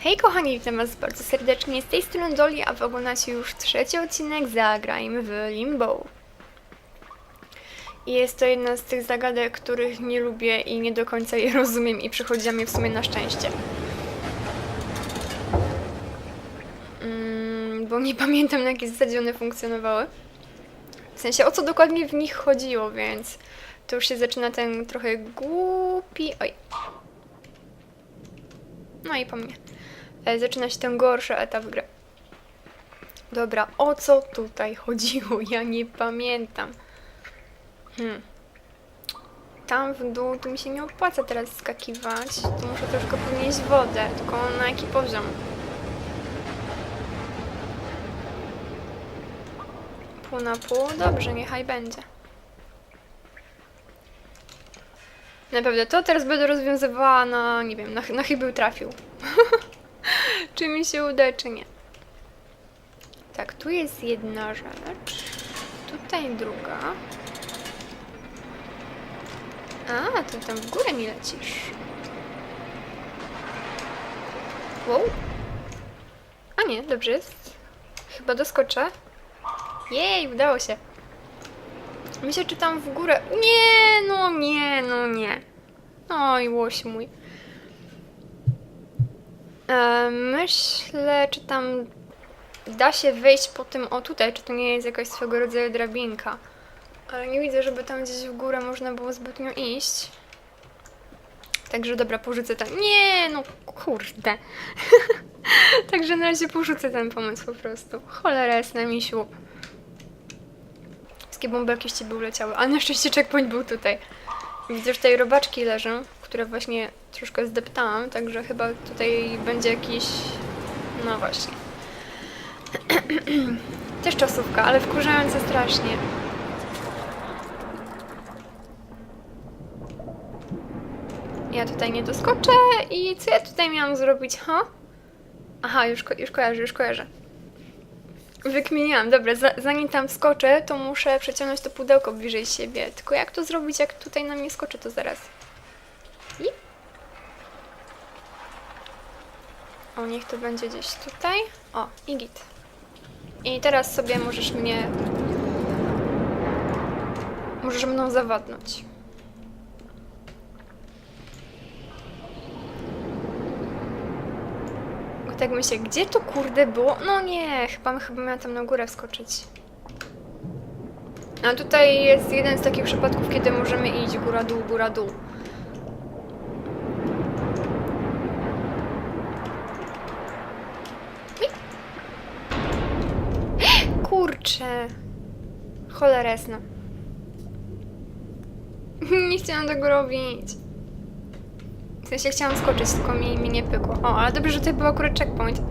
Hej kochani, witam was bardzo serdecznie. Z tej strony Doli, a wy oglądacie już trzeci odcinek Zagrajmy w Limbo. I jest to jedna z tych zagadek, których nie lubię i nie do końca je rozumiem i przychodzi mi w sumie na szczęście. Mm, bo nie pamiętam na jakiej zasadzie one funkcjonowały. W sensie o co dokładnie w nich chodziło, więc to już się zaczyna ten trochę głupi... Oj. No i po mnie. E, Zaczyna się ten gorszy etap gry. Dobra, o co tutaj chodziło? Ja nie pamiętam. Hmm. Tam w dół to mi się nie opłaca teraz skakiwać. Tu muszę troszkę podnieść wodę, tylko na jaki poziom? Pół na pół? Dobrze, niechaj będzie. Naprawdę, to teraz będę rozwiązywała na, nie wiem, na, na chybił trafił. czy mi się uda, czy nie. Tak, tu jest jedna rzecz. Tutaj druga. A, to tam w górę mi lecisz. Wow. A nie, dobrze jest. Chyba doskoczę. Jej, udało się. Myślę, czy tam w górę... Nie, no nie, no nie. Oj, łoś mój. E, myślę, czy tam da się wejść po tym, o tutaj, czy to nie jest jakaś swego rodzaju drabinka. Ale nie widzę, żeby tam gdzieś w górę można było zbytnio iść. Także dobra, porzucę ten. Nie, no kurde. Także na razie porzucę ten pomysł po prostu. Cholera jest na misiu. Wszystkie bąbelki z ciebie uleciały, ale na szczęście checkpoint był tutaj. Widzę, że tutaj robaczki leżą, które właśnie troszkę zdeptałam, także chyba tutaj będzie jakiś... No właśnie. Też czasówka, ale wkurzająca strasznie. Ja tutaj nie doskoczę i co ja tutaj miałam zrobić, ha? Aha, już, ko- już kojarzę, już kojarzę. Wykminiłam, dobra, za, zanim tam skoczę, to muszę przeciągnąć to pudełko bliżej siebie. Tylko jak to zrobić, jak tutaj na mnie skoczy, to zaraz. O, niech to będzie gdzieś tutaj. O, i git. I teraz sobie możesz mnie... Możesz mną zawodnąć. Bo tak myślę, gdzie to kurde było? No nie, chyba, chyba miałam tam na górę wskoczyć. A tutaj jest jeden z takich przypadków, kiedy możemy iść góra-dół, góra-dół. Ui. Kurczę. Choleresna. Nie chciałam tego robić. W sensie chciałam skoczyć, tylko mi, mi nie pykło. O, ale dobrze, że tutaj był akurat checkpoint.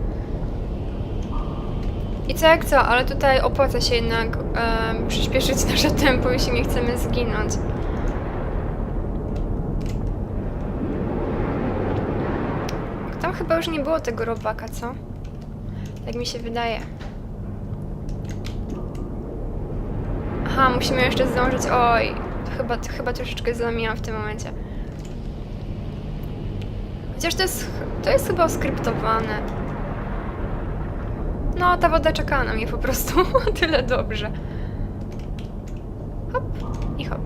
I co jak co, ale tutaj opłaca się jednak em, przyspieszyć nasze tempo, jeśli nie chcemy zginąć. Tam chyba już nie było tego robaka, co? Tak mi się wydaje. Aha, musimy jeszcze zdążyć. Oj, chyba, chyba troszeczkę zamiłam w tym momencie. Chociaż to jest, to jest chyba skryptowane. No, ta woda czekała na mnie po prostu. Tyle dobrze. Hop i hop.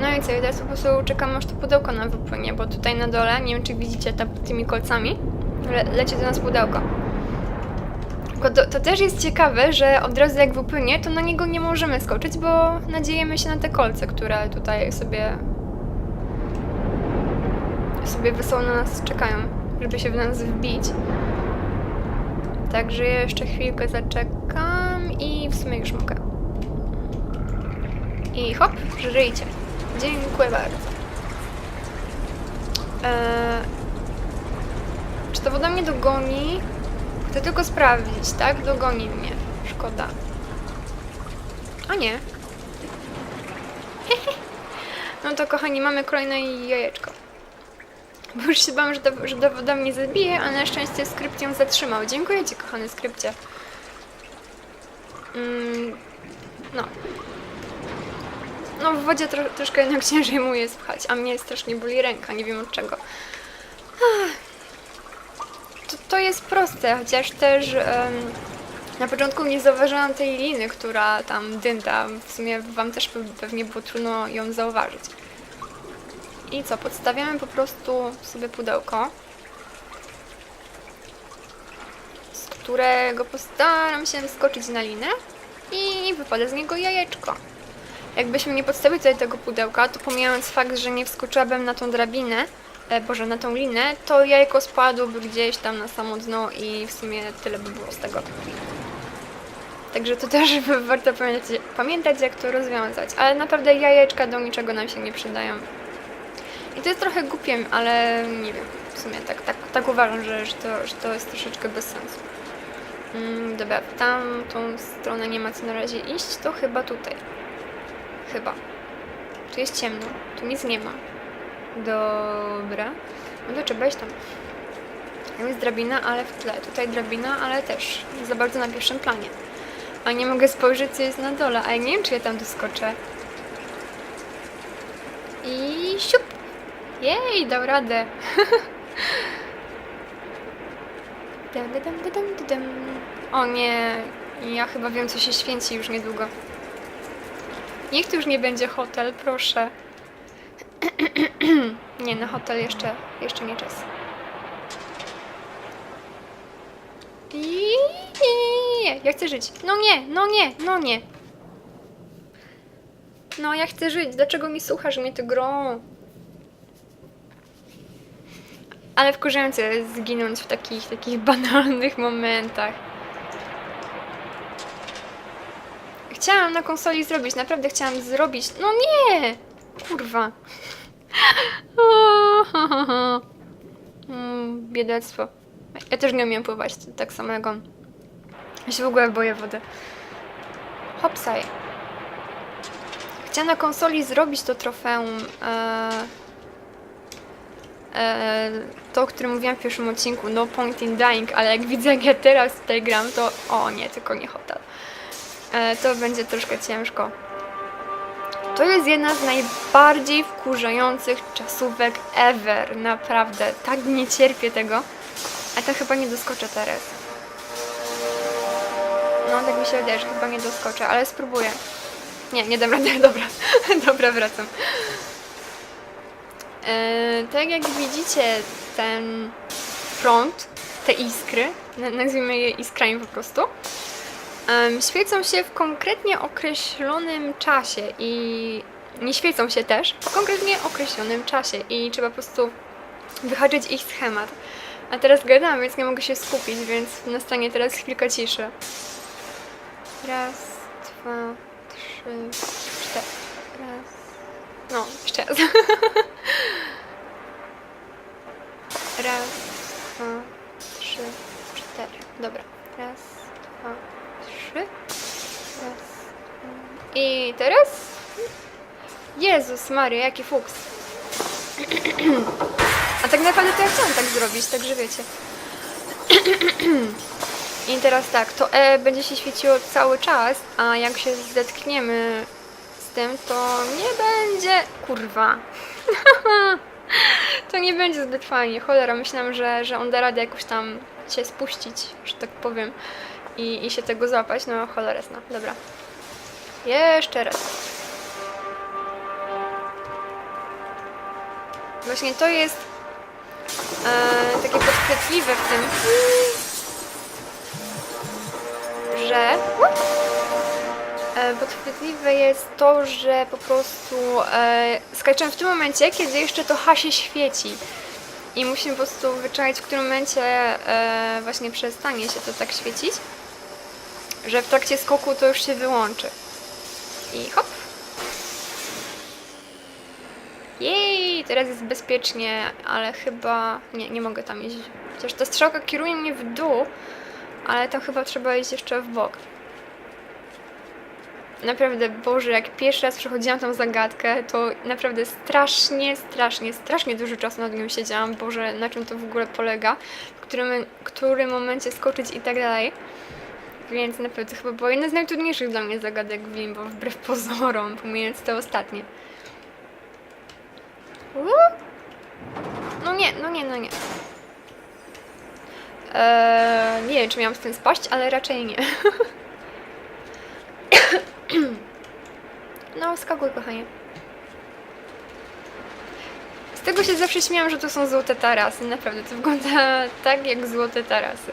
No i co, i teraz po prostu czekam aż to pudełko nam wypłynie, bo tutaj na dole, nie wiem czy widzicie ta, tymi kolcami, le, leci do nas pudełko. Tylko to, to też jest ciekawe, że od razu jak wypłynie, to na niego nie możemy skoczyć, bo nadziejemy się na te kolce, które tutaj sobie sobie wesoło na nas czekają, żeby się w nas wbić. Także jeszcze chwilkę zaczekam i w sumie już mogę. I hop, żyjcie. Dziękuję bardzo. Eee, czy to woda mnie dogoni? Chcę tylko sprawdzić, tak? Dogoni mnie. Szkoda. A nie. No to kochani, mamy kolejne jajeczko. Bo już się bałam, że ta, że ta woda mnie zabije, a na szczęście skrypt ją zatrzymał. Dziękuję Ci, kochany skrypcie. Mm, no. No w wodzie tro, troszkę jednak ciężej mu jest pchać, a mnie strasznie boli ręka, nie wiem od czego. Ach. To jest proste, chociaż też em, na początku nie zauważyłam tej liny, która tam dynda. W sumie wam też pe- pewnie było trudno ją zauważyć. I co, podstawiamy po prostu sobie pudełko, z którego postaram się wyskoczyć na linę i wypada z niego jajeczko. Jakbyśmy nie podstawili tutaj tego pudełka, to pomijając fakt, że nie wskoczyłabym na tą drabinę, Boże, na tą linę, to jajko spadłoby gdzieś tam na samo dno i w sumie tyle by było z tego. Także to też warto pamiętać, pamiętać, jak to rozwiązać. Ale naprawdę jajeczka do niczego nam się nie przydają. I to jest trochę głupie, ale nie wiem. W sumie tak, tak, tak uważam, że, że, to, że to jest troszeczkę bez sensu. Mm, dobra, w tamtą stronę nie ma co na razie iść, to chyba tutaj. Chyba. Tu jest ciemno, tu nic nie ma. Dobra. No to trzeba iść tam. Tu jest drabina, ale w tle. Tutaj drabina, ale też za bardzo na pierwszym planie. A nie mogę spojrzeć, co jest na dole. A ja nie wiem, czy ja tam doskoczę. I siup! Jej, dał radę. O nie, ja chyba wiem, co się święci już niedługo. Niech to już nie będzie hotel, proszę. Nie, na hotel jeszcze, jeszcze nie czas. I nie, nie, ja chcę żyć. No nie, no nie, no nie. No, ja chcę żyć. Dlaczego nie słuchasz mnie, ty grą? Ale wkurzające jest zginąć w takich, takich banalnych momentach. Chciałam na konsoli zrobić, naprawdę chciałam zrobić. No nie! Kurwa. Mm, biedactwo. Ja też nie umiem pływać, tak samego. Ja się w ogóle boję wody. Hopsaj. Chciałam na konsoli zrobić to trofeum. E, e, to, o którym mówiłam w pierwszym odcinku, No Point in Dying, ale jak widzę, jak ja teraz tutaj gram, to o nie, tylko nie hotel. E, to będzie troszkę ciężko. To jest jedna z najbardziej wkurzających czasówek ever. Naprawdę. Tak nie cierpię tego. A to chyba nie doskoczę teraz. No, tak mi się wydaje, że chyba nie doskoczę, ale spróbuję. Nie, nie dam rady. Dobra. Dobra, wracam. E, tak jak widzicie, ten prąd, te iskry, na- nazwijmy je iskrami po prostu, świecą się w konkretnie określonym czasie i nie świecą się też w konkretnie określonym czasie i trzeba po prostu wyhaczyć ich schemat. A teraz gadam, więc nie mogę się skupić, więc nastanie teraz chwilka ciszy. Raz, dwa, trzy, cztery. Raz. No, jeszcze raz. Raz, dwa, trzy, cztery. Dobra. Raz, dwa, trzy. Raz. dwa. I teraz? Jezus Maria, jaki fuks. A tak naprawdę to ja chciałam tak zrobić, także wiecie. I teraz tak, to E będzie się świeciło cały czas, a jak się zetkniemy z tym, to nie będzie... Kurwa. to nie będzie zbyt fajnie. Cholera, myślałam, że, że on da radę jakoś tam się spuścić, że tak powiem, i, i się tego złapać. No, cholera jasna. Dobra. Jeszcze raz. Właśnie to jest e, takie podchwytliwe w tym, że e, podchwytliwe jest to, że po prostu e, w tym momencie, kiedy jeszcze to H się świeci. I musimy po prostu wyczaić, w którym momencie e, właśnie przestanie się to tak świecić, że w trakcie skoku to już się wyłączy. I hop. Jej, teraz jest bezpiecznie, ale chyba nie, nie mogę tam iść. Chociaż ta strzałka kieruje mnie w dół, ale tam chyba trzeba iść jeszcze w bok. Naprawdę, Boże, jak pierwszy raz przechodziłam tą zagadkę, to naprawdę strasznie, strasznie, strasznie dużo czasu nad nią siedziałam. Boże, na czym to w ogóle polega, w którym, którym momencie skoczyć i tak dalej. Więc naprawdę chyba była jedna z najtrudniejszych dla mnie zagadek w Limbo, wbrew pozorom, pomijając te ostatnie. Uuu. No nie, no nie, no nie. Eee, nie wiem, czy miałam z tym spaść, ale raczej nie. no, skakuj, kochanie. Z tego się zawsze śmiałam, że to są złote tarasy. Naprawdę, to wygląda tak jak złote tarasy.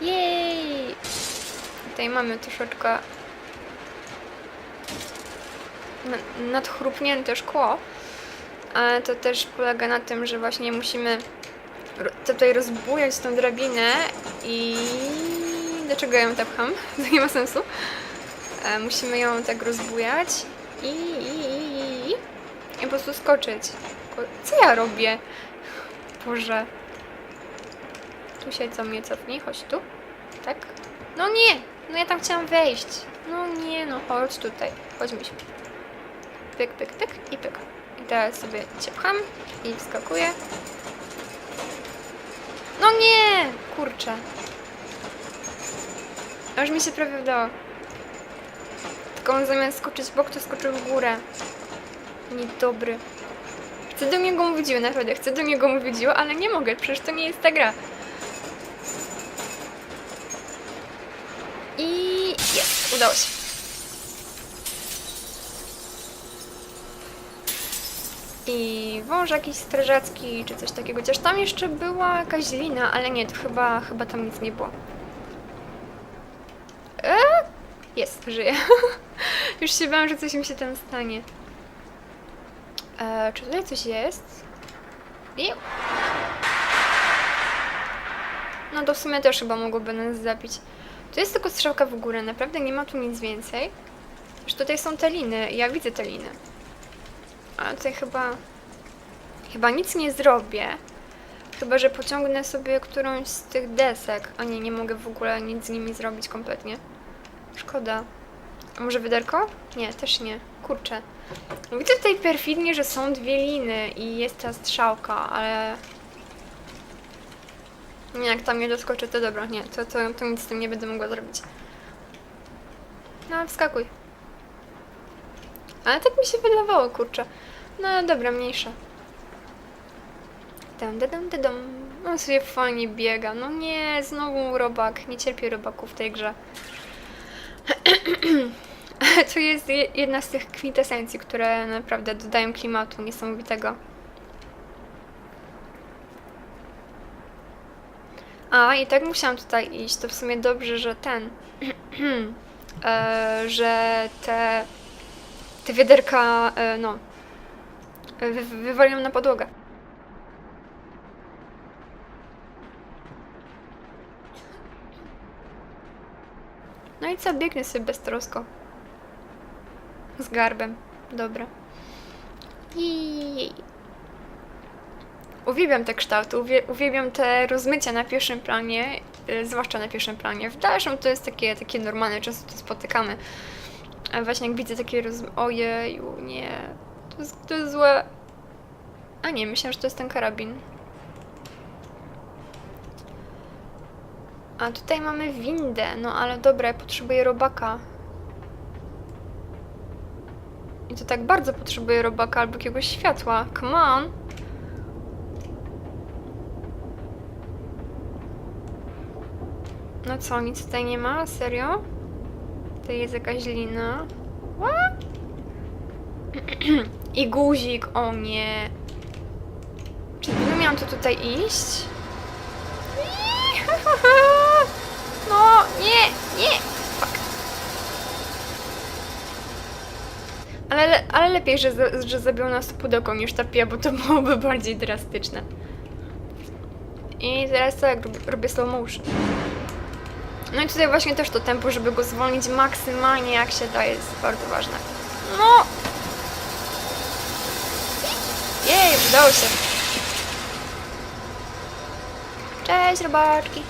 Jej! Tutaj mamy troszeczkę na- nadchrupnięte szkło, ale to też polega na tym, że właśnie musimy tutaj rozbujać tą drabinę i... Dlaczego ja ją tak pcham? To nie ma sensu. E, musimy ją tak rozbujać i... i, i, i, po prostu skoczyć. Ko- Co ja robię? Boże. Tu co mnie cofnij, chodź tu. Tak? No nie! No ja tam chciałam wejść. No nie, no chodź tutaj. Chodź mi Pyk, pyk, pyk i pyk. I teraz sobie cię pcham i wskakuję. No nie! Kurczę. Aż mi się prawie udało. Tylko on zamiast skoczyć w bok, to skoczył w górę. Niedobry. Chcę do niego mówić, naprawdę, chcę do niego mówić, ale nie mogę, przecież to nie jest ta gra. I jest, udało się. I wąż jakiś strażacki, czy coś takiego. Chociaż tam jeszcze była jakaś lina, ale nie, to chyba, chyba tam nic nie było. E? Jest, żyje. Już się bałam, że coś mi się tam stanie. E, czy tutaj coś jest? Iu. No to w sumie też chyba mogłoby nas zabić. Tu jest tylko strzałka w górę, naprawdę nie ma tu nic więcej. Już tutaj są te liny, ja widzę te liny. Ale tutaj chyba... Chyba nic nie zrobię. Chyba, że pociągnę sobie którąś z tych desek. A nie, nie mogę w ogóle nic z nimi zrobić kompletnie. Szkoda. A może wyderko? Nie, też nie. Kurczę. Widzę tutaj perfidnie, że są dwie liny i jest ta strzałka, ale... Nie, jak tam nie doskoczę, to dobra, nie, to, to, to nic z tym nie będę mogła zrobić. No, wskakuj. Ale tak mi się wydawało, kurczę. No dobra, mniejsza. Dum, dum, dum. On sobie fajnie biega. No nie, znowu robak. Nie cierpię robaków w tej grze. to jest je- jedna z tych kwintesencji, które naprawdę dodają klimatu niesamowitego. A, i tak musiałam tutaj iść. To w sumie dobrze, że ten. e, że te. Te wiaderka, e, no. Wy, wywaliłam na podłogę. No i co, biegnę sobie beztrosko. Z garbem. Dobra. I Uwielbiam te kształty, uwie- uwielbiam te rozmycia na pierwszym planie, y, zwłaszcza na pierwszym planie. W dalszym to jest takie, takie normalne, często to spotykamy. A właśnie jak widzę takie roz... Ojeju, nie. To jest, to jest złe. A nie, myślałam, że to jest ten karabin. A tutaj mamy windę, no ale dobra, ja potrzebuję robaka. I to tak bardzo potrzebuję robaka albo jakiegoś światła. Come on! No co, nic tutaj nie ma? Serio? Tutaj jest jakaś lina. What? I guzik, o nie. Czy nie miałam tu tutaj iść? No, nie, nie. Fuck. Ale, le- ale lepiej, że, że zabił nas pudełko niż ta pija, bo to byłoby bardziej drastyczne. I teraz robię, robię slow motion. No i tutaj właśnie też to tempo, żeby go zwolnić maksymalnie jak się da, jest bardzo ważne. No! Jej, udało się. Cześć, robaczki.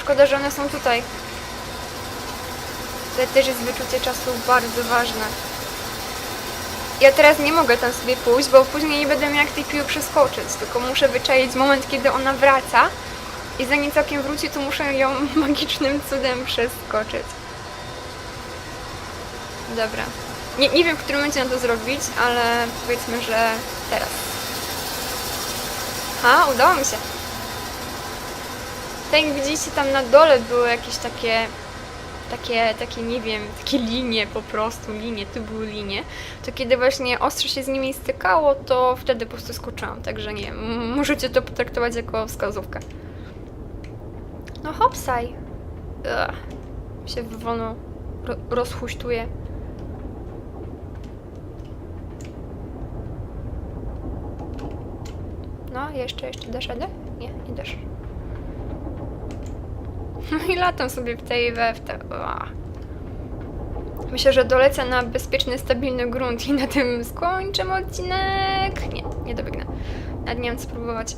Szkoda, że one są tutaj. Tutaj też jest wyczucie czasu bardzo ważne. Ja teraz nie mogę tam sobie pójść, bo później nie będę miała jak tej piły przeskoczyć, tylko muszę wyczaić moment, kiedy ona wraca i zanim całkiem wróci, to muszę ją magicznym cudem przeskoczyć. Dobra. Nie, nie wiem, w którym momencie mam to zrobić, ale powiedzmy, że teraz. A, udało mi się. Tak jak widzicie, tam na dole były jakieś takie, takie, takie, nie wiem, takie linie po prostu, linie, tu były linie. To kiedy właśnie ostrze się z nimi stykało, to wtedy po prostu skoczyłam. Także nie możecie to potraktować jako wskazówkę. No hopsaj. Ugh. Się wolno ro rozhuśtuje. No, jeszcze, jeszcze dasz? Nie, nie dasz. No i latam sobie w tej we w te. Myślę, że dolecę na bezpieczny, stabilny grunt i na tym skończę odcinek. Nie, nie dobiegnę. Nawet nie wiem co spróbować.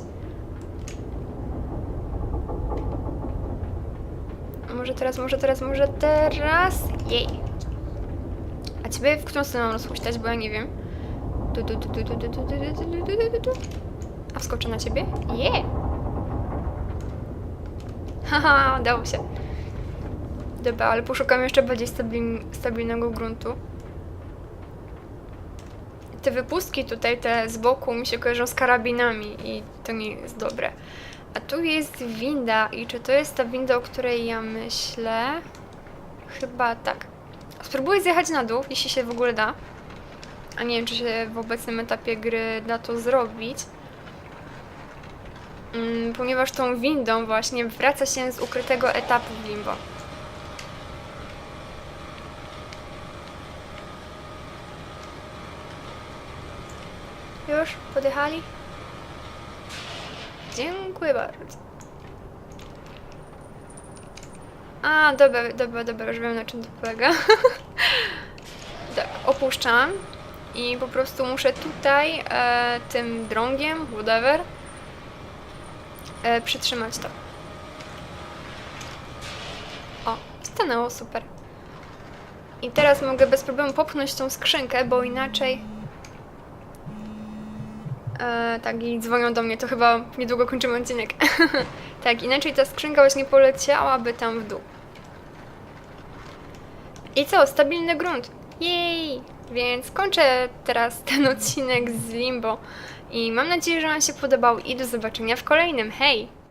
teraz, może teraz, może teraz. Jej. A ciebie w którą stronę mam rozpuszczać, bo ja nie wiem. A wskoczę na ciebie? Je! Yeah. Haha, udało się. Dobra, ale poszukam jeszcze bardziej stabiln stabilnego gruntu. Te wypustki tutaj, te z boku, mi się kojarzą z karabinami i to nie jest dobre. A tu jest winda i czy to jest ta winda, o której ja myślę? Chyba tak. Spróbuję zjechać na dół, jeśli się w ogóle da. A nie wiem, czy się w obecnym etapie gry da to zrobić. Mm, ponieważ tą windą właśnie wraca się z ukrytego etapu w limbo. Już? Podjechali? Dziękuję bardzo. A, dobra, dobra, dobra, już wiem na czym to polega. tak, opuszczam i po prostu muszę tutaj e, tym drągiem, whatever, e, przytrzymać to. O, stanęło, super. I teraz mogę bez problemu popchnąć tą skrzynkę, bo inaczej... E, tak, i dzwonią do mnie, to chyba niedługo kończymy odcinek. tak, inaczej ta skrzynka właśnie poleciałaby tam w dół. I co, stabilny grunt. Jej! Więc kończę teraz ten odcinek z Limbo. I mam nadzieję, że Wam się podobał i do zobaczenia w kolejnym. Hej!